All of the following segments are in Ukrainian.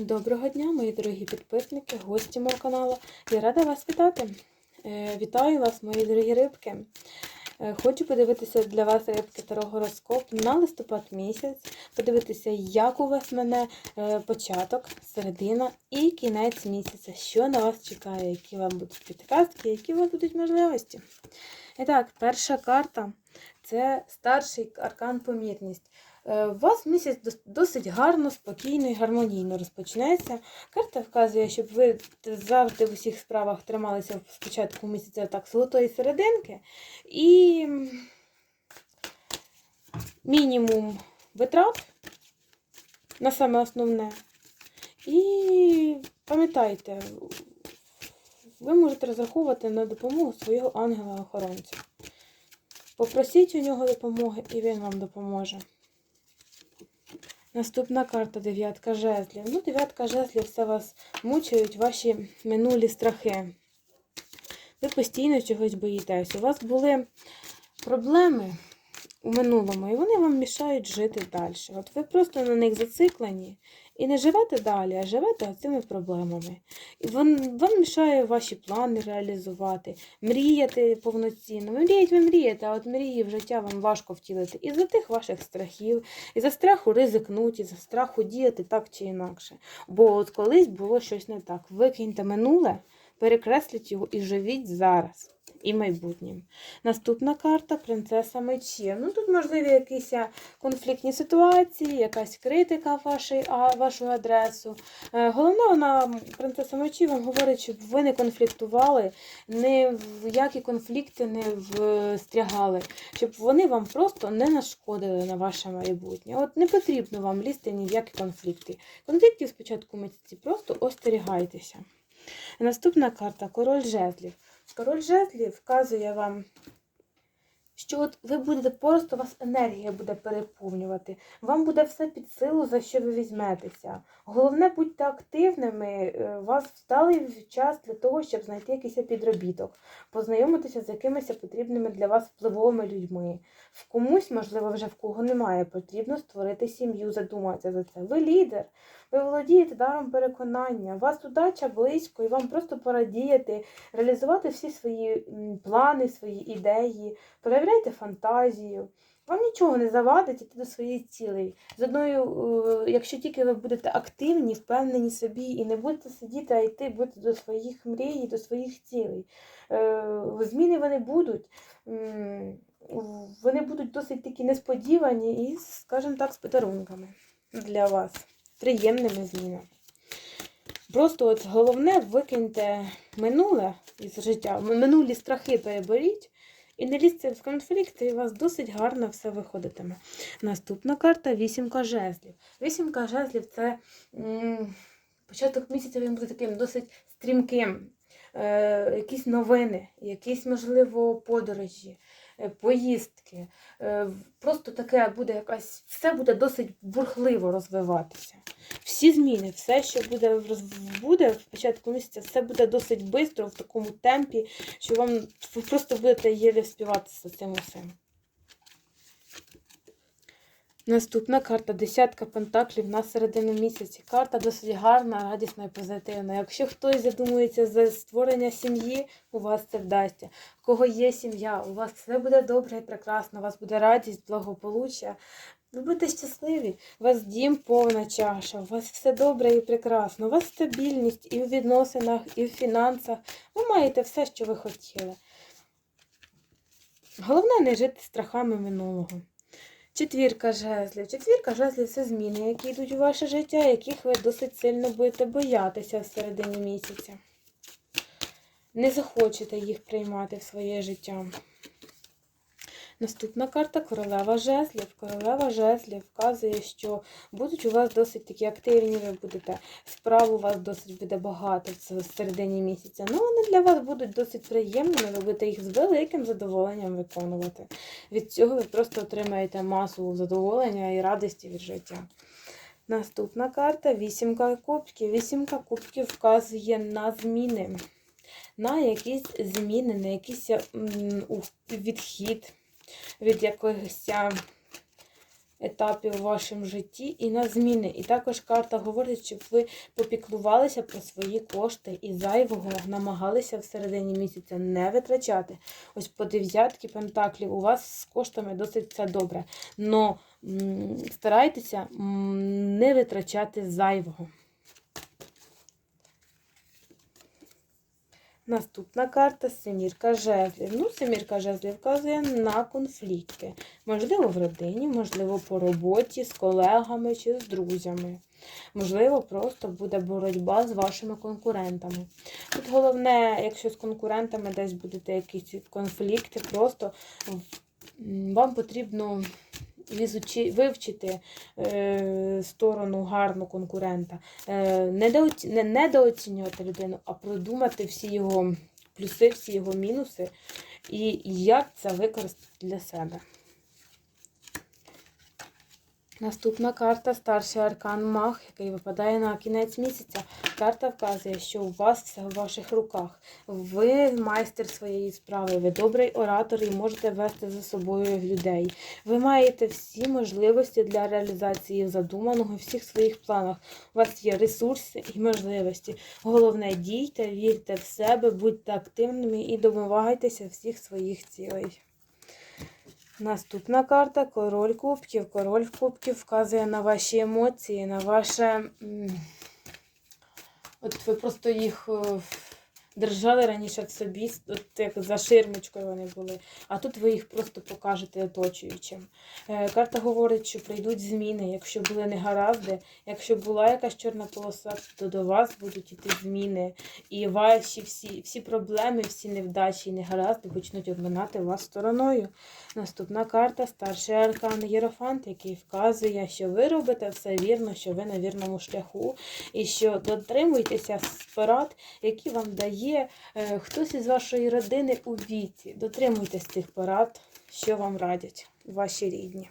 Доброго дня, мої дорогі підписники, гості мого каналу. Я рада вас вітати. Е, Вітаю вас, мої дорогі рибки. Е, Хочу подивитися для вас рибки гороскоп на листопад місяць, подивитися, як у вас мене е, початок, середина і кінець місяця, що на вас чекає, які вам будуть підказки, які у вас будуть можливості. І так, перша карта це старший аркан помірність. Е, У вас місяць досить гарно, спокійно і гармонійно розпочнеться. Карта вказує, щоб ви завжди в усіх справах трималися спочатку місяця так золотої серединки і мінімум витрат на саме основне. І пам'ятайте, ви можете розраховувати на допомогу свого ангела-охоронця. Попросіть у нього допомоги, і він вам допоможе. Наступна карта дев'ятка жезлів. Ну, дев'ятка жезлів це вас мучають ваші минулі страхи. Ви постійно чогось боїтесь. У вас були проблеми у минулому, і вони вам мішають жити далі. От ви просто на них зациклені і не живете далі, а живете цими проблемами. І вон, вам мішає ваші плани реалізувати, мріяти повноцінно. Ви мрієте, ви мрієте, а от мрії в життя вам важко втілити. Із-за тих ваших страхів, із-за страху ризикнути, із-за страху діяти так чи інакше. Бо от колись було щось не так. Викиньте минуле, перекресліть його і живіть зараз. І майбутнім. Наступна карта принцеса мечів. Ну тут можливі якісь конфліктні ситуації, якась критика в вашій, а, вашу адресу. Е, Головне, вона, принцеса мечів, вам говорить, щоб ви не конфліктували, не в які конфлікти не встрягали, щоб вони вам просто не нашкодили на ваше майбутнє. От не потрібно вам лізти ні в які конфлікти. Конфліктів спочатку місяці просто остерігайтеся. Наступна карта король жезлів. Король жезлів вказує вам, що от ви будете просто вас енергія буде переповнювати. Вам буде все під силу, за що ви візьметеся. Головне, будьте активними. е, вас вдалий час для того, щоб знайти якийсь підробіток, познайомитися з якимись потрібними для вас впливовими людьми. В комусь, можливо, вже в кого немає, потрібно створити сім'ю, задуматися за це. Ви лідер. Ви володієте даром переконання, у вас удача близько, і вам просто пора діяти, реалізувати всі свої плани, свої ідеї, проявляйте фантазію. Вам нічого не завадить іти до своєї цілей. З одною, е, якщо тільки ви будете активні, впевнені собі і не будете сидіти, а йти будете до своїх мрій, до своїх цілей. Е, Зміни вони будуть. Вони будуть досить такі несподівані і, скажімо так, з подарунками для вас приємними змінами. Просто от головне викиньте минуле із життя, минулі страхи переборіть і не лізьте в конфлікти, і у вас досить гарно все виходитиме. Наступна карта вісімка жезлів. Вісімка жезлів це м, початок місяця він буде таким досить стрімким. Е, якісь новини, якісь, можливо, подорожі, поїздки. Е, просто таке буде якась, все буде досить бурхливо розвиватися. Всі зміни, все, що буде, буде в початку місяця, все буде досить швидко, в такому темпі, що вам просто будете єлі співати з цим усім. Наступна карта десятка пентаклів на середину місяці. Карта досить гарна, радісна і позитивна. Якщо хтось задумується за створення сім'ї, у вас це вдасться. У кого є сім'я, у вас все буде добре і прекрасно, у вас буде радість, благополуччя. Ви будете щасливі, у вас дім повна чаша, у вас все добре і прекрасно, у вас стабільність і в відносинах, і в фінансах. Ви маєте все, що ви хотіли. Головне не жити страхами минулого. Четвірка жезлів. Четвірка жезлів це зміни, які йдуть у ваше життя, яких ви досить сильно будете боятися в середині місяця. Не захочете їх приймати в своє життя. Наступна карта королева жезлів. Королева жезлів вказує, що будуть у вас досить такі активні, ви будете, справ у вас досить буде багато в середині місяця. Ну, вони для вас будуть досить приємними, ви будете їх з великим задоволенням виконувати. Від цього ви просто отримаєте масу задоволення і радості від життя. Наступна карта вісімка кубків. Вісімка кубків вказує на зміни, на якісь зміни, на якийсь відхід від якихось етапів у вашому житті і на зміни. І також карта говорить, щоб ви попіклувалися про свої кошти і зайвого намагалися всередині місяця не витрачати. Ось по дев'ятки пентаклів у вас з коштами досить все добре. Но старайтеся не витрачати зайвого. Наступна карта семірка жезлів. Ну, семірка жезлів вказує на конфлікти. Можливо, в родині, можливо, по роботі, з колегами чи з друзями. Можливо, просто буде боротьба з вашими конкурентами. Тут головне, якщо з конкурентами десь будете якісь конфлікти, просто вам потрібно вивчити е, сторону гарну конкурента. Е, не недооцінювати людину, а продумати всі його плюси, всі його мінуси і як це використати для себе. Наступна карта старший аркан Маг, який випадає на кінець місяця. Карта вказує, що у вас все в ваших руках. Ви майстер своєї справи, ви добрий оратор і можете вести за собою людей. Ви маєте всі можливості для реалізації задуманого в всіх своїх планах. У вас є ресурси і можливості. Головне, дійте, вірте в себе, будьте активними і домагайтеся всіх своїх цілей. Наступна карта король кубків. Король кубків вказує на ваші емоції, на ваше. От ви просто їх е, держали раніше собі, от як за ширмочкою вони були, а тут ви їх просто покажете оточуючим. Е, Карта говорить, що прийдуть зміни. Якщо були негаразди, якщо була якась чорна полоса, то до вас будуть іти зміни. І ваші всі, всі проблеми, всі невдачі і негаразди почнуть обминати вас стороною. Наступна карта старший аркан Єрофант, який вказує, що ви робите все вірно, що ви на вірному шляху, і що дотримуйтеся порад, які вам дає е, хтось із вашої родини у віці. Дотримуйтесь цих порад, що вам радять ваші рідні.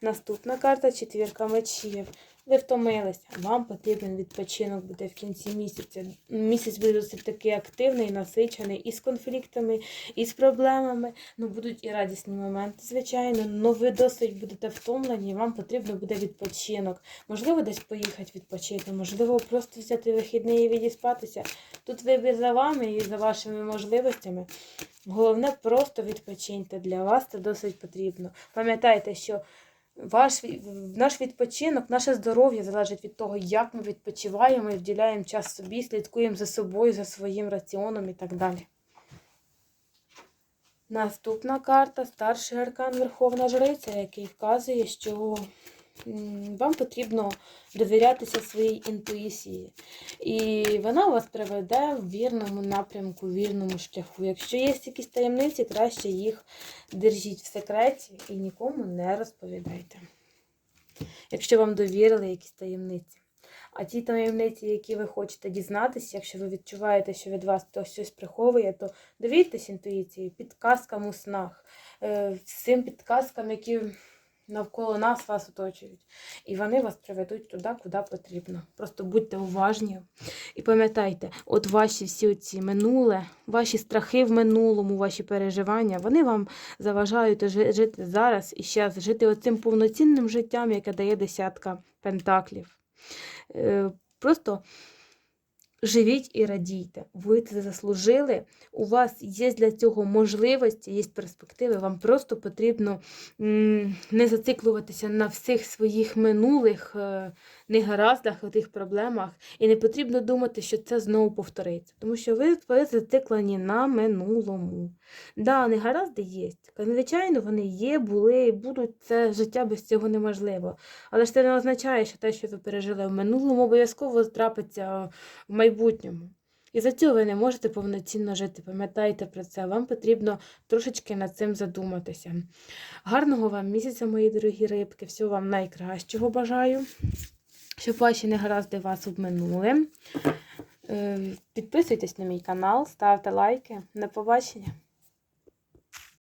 Наступна карта четвірка мечів. Ви втомилися, вам потрібен відпочинок буде в кінці місяця. Місяць буде досить таки активний, насичений і з конфліктами, і з проблемами. Ну, будуть і радісні моменти, звичайно. Ну ви досить будете втомлені, і вам потрібно буде відпочинок. Можливо, десь поїхати відпочити, можливо, просто взяти вихідний і відіспатися. Тут вибір за вами і за вашими можливостями. Головне, просто відпочиньте. Для вас це досить потрібно. Пам'ятайте, що ваш, наш відпочинок, наше здоров'я залежить від того, як ми відпочиваємо і вділяємо час собі, слідкуємо за собою, за своїм раціоном і так далі. Наступна карта старший аркан Верховна Жриця, який вказує, що вам потрібно довірятися своїй інтуїції. І вона вас приведе в вірному напрямку, в вірному шляху. Якщо є якісь таємниці, краще їх держіть в секреті і нікому не розповідайте. Якщо вам довірили якісь таємниці. А ті таємниці, які ви хочете дізнатися, якщо ви відчуваєте, що від вас хтось щось приховує, то довіртесь інтуїції, підказкам у снах, е, всім підказкам, які навколо нас вас оточують. І вони вас приведуть туди, куди потрібно. Просто будьте уважні і пам'ятайте, от ваші всі ці минуле, ваші страхи в минулому, ваші переживання, вони вам заважають жити зараз і зараз, жити оцим повноцінним життям, яке дає десятка пентаклів. Е, Просто живіть і радійте. Ви це заслужили. У вас є для цього можливості, є перспективи. Вам просто потрібно не зациклюватися на всіх своїх минулих е, негараздах, тих проблемах. І не потрібно думати, що це знову повториться. Тому що ви, ви зациклені на минулому. Да, негаразди є. Звичайно, вони є, були і будуть. Це життя без цього неможливо. Але ж це не означає, що те, що ви пережили в минулому, обов'язково трапиться в майбутньому. І за цього ви не можете повноцінно жити. Пам'ятайте про це. Вам потрібно трошечки над цим задуматися. Гарного вам місяця, мої дорогі рибки. Всього вам найкращого бажаю. Щоб ваші негаразди вас обминули. Е, Підписуйтесь на мій канал, ставте лайки. До побачення!